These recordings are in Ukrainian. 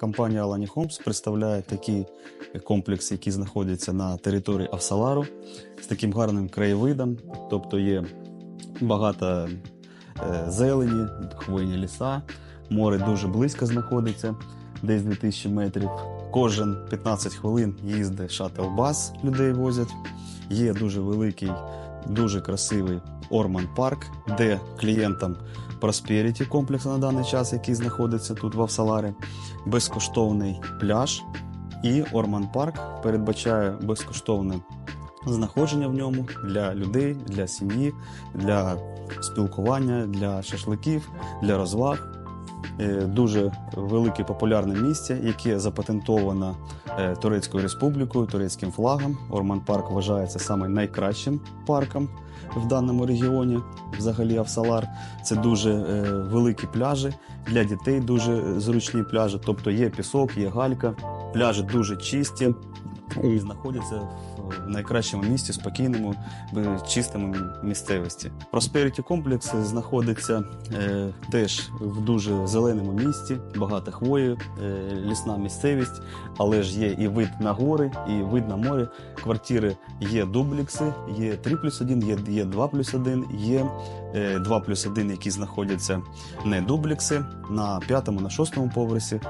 Компанія Alani Homes представляє такий комплекс, який знаходиться на території Авсалару з таким гарним краєвидом. Тобто є багато е, зелені, хвойні ліса, море дуже близько знаходиться, десь 2000 метрів. Кожен 15 хвилин їздить шаттл-бас, людей возять. Є дуже великий, дуже красивий Орман Парк, де клієнтам Prosperity комплексу на даний час, який знаходиться тут в Авсаларі, безкоштовний пляж. І Орман Парк передбачає безкоштовне знаходження в ньому для людей, для сім'ї, для спілкування, для шашликів, для розваг. Е, Дуже велике популярне місце, яке запатентовано Турецькою республікою, турецьким флагом. Орман Парк вважається саме найкращим парком в даному регіоні. Взагалі Авсалар. Це дуже е, великі пляжі для дітей, дуже зручні пляжі. Тобто є пісок, є галька, пляжі дуже чисті і знаходяться в найкращому місці, спокійному, чистому місцевості. Prosperity комплекс знаходиться е, теж в дуже зеленому місці, багато хвої, е, лісна місцевість, але ж є і вид на гори, і вид на море. Квартири є дублікси, є 3 плюс 1, є, є 2 плюс 1, є е, 2 плюс 1, які знаходяться не дублікси на п'ятому, на шостому поверсі.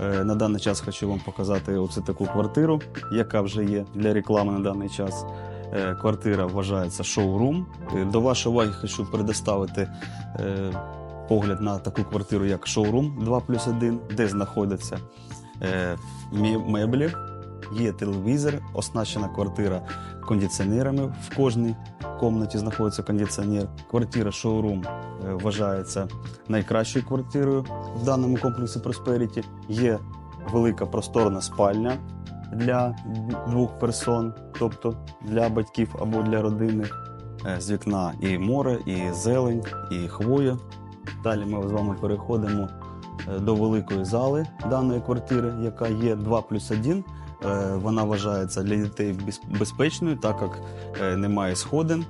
Е, На даний час хочу вам показати оце таку квартиру, яка вже є для реклами на даний час. Е, Квартира вважається шоурум. Е, До вашої уваги хочу предоставити погляд на таку квартиру, як шоурум 2 плюс 1, де знаходяться меблі, є телевізор, оснащена квартира кондиціонерами. В кожній кімнаті знаходиться кондиціонер. Квартира шоурум вважається найкращою квартирою в даному комплексі Prosperity. Є велика просторна спальня для двох персон, тобто для батьків або для родини. Е, З вікна і море, і зелень, і хвоя. Далі ми з вами переходимо е, до великої зали даної квартири, яка є 2 плюс 1. Е, Вона вважається для дітей без- безпечною, так як е, немає сходин.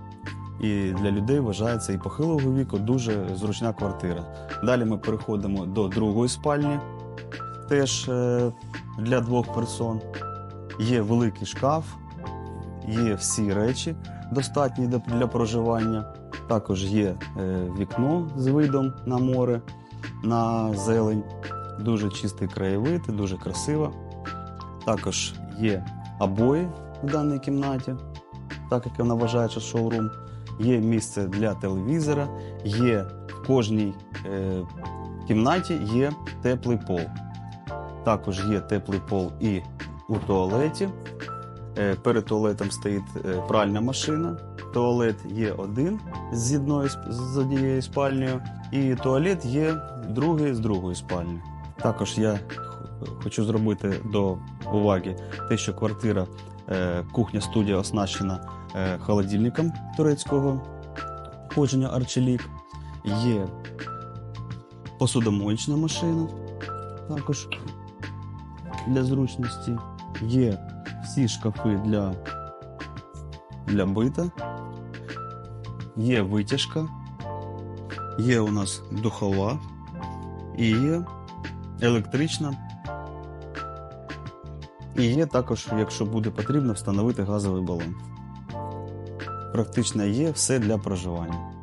І для людей вважається і похилого віку дуже зручна квартира. Далі ми переходимо до другої спальні, теж е, для двох персон. Є великий шкаф, є всі речі достатні для- проживання. Також є е, вікно з видом на море, на зелень. Дуже чистий краєвид, дуже красиво. Також є обої в даній кімнаті, так як вона вважає, що шоурум. Є місце для телевізора, є в кожній е, кімнаті є теплий пол. Також є теплий пол і у туалеті. Е, перед туалетом стоїть е, пральна машина. Туалет є один з одної з однією спальнею, і туалет є другий з другої спальні. Також я хочу зробити до уваги те, що квартира е, кухня-студія оснащена е, холодильником турецького походження Арчелік. Є посудомоєчна машина, також для зручності. Є всі шкафи для, для бита. Є витяжка, є у нас духова і є електрична. І є також, якщо буде потрібно, встановити газовий балон. Практично є все для проживання.